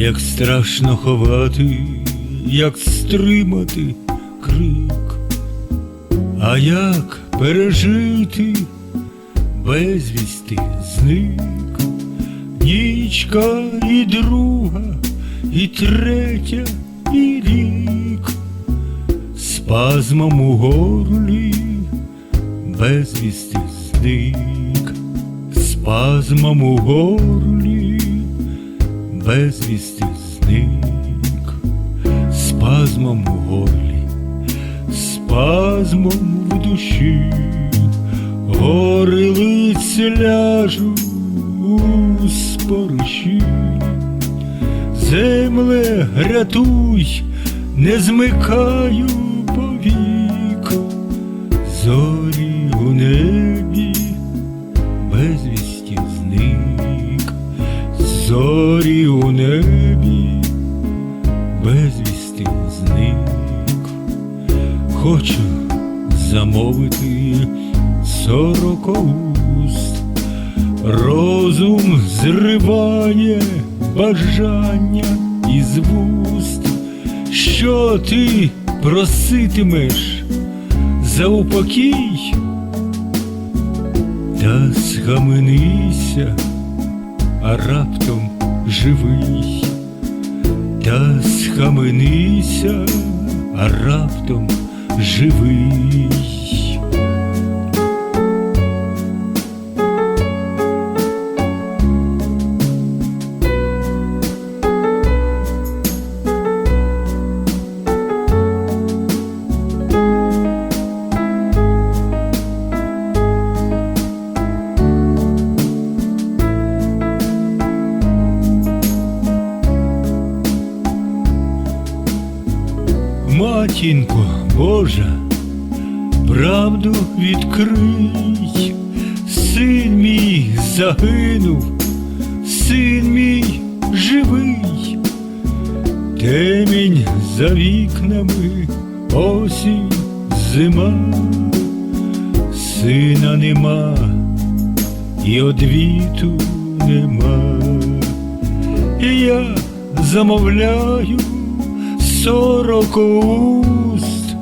як страшно ховати, як стримати крик, а як пережити безвісти зник, нічка і друга, і третя, і рік, спазмом у горлі безвісти зник, спазмом у горлі безвісти зник, спазмом у горлі, спазмом в душі, гори лиця ляжу у спориші. Земле, рятуй, не змикаю повік, зорі у небі безвісті зорі у небі безвісти зник, хочу замовити сорокауст, розум зриває бажання із вуст, що ти проситимеш за упокій, та схаменися, а раптом живий, та схаменися, раптом живий. Матінко Божа, правду відкрий, син мій загинув, син мій живий, темінь за вікнами, осінь, зима, сина нема, і одвіту нема. І я замовляю сорок уст,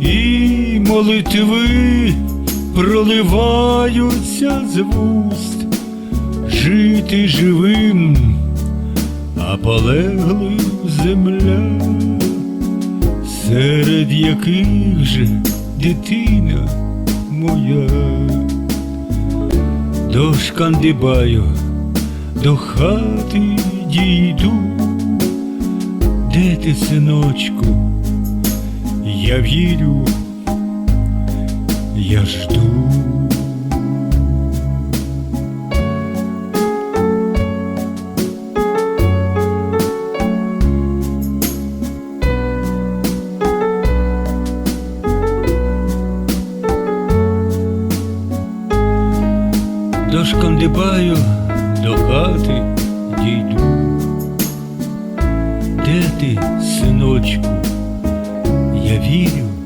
і молитви проливаються з вуст, жити живим, а полеглим земля, серед яких же дитина моя, дошкандибаю, до хати дійду. Де ти, синочку? Я вірю, я жду. Дошкандибаю, до хати дійду. Де ти, синочку, я вірю.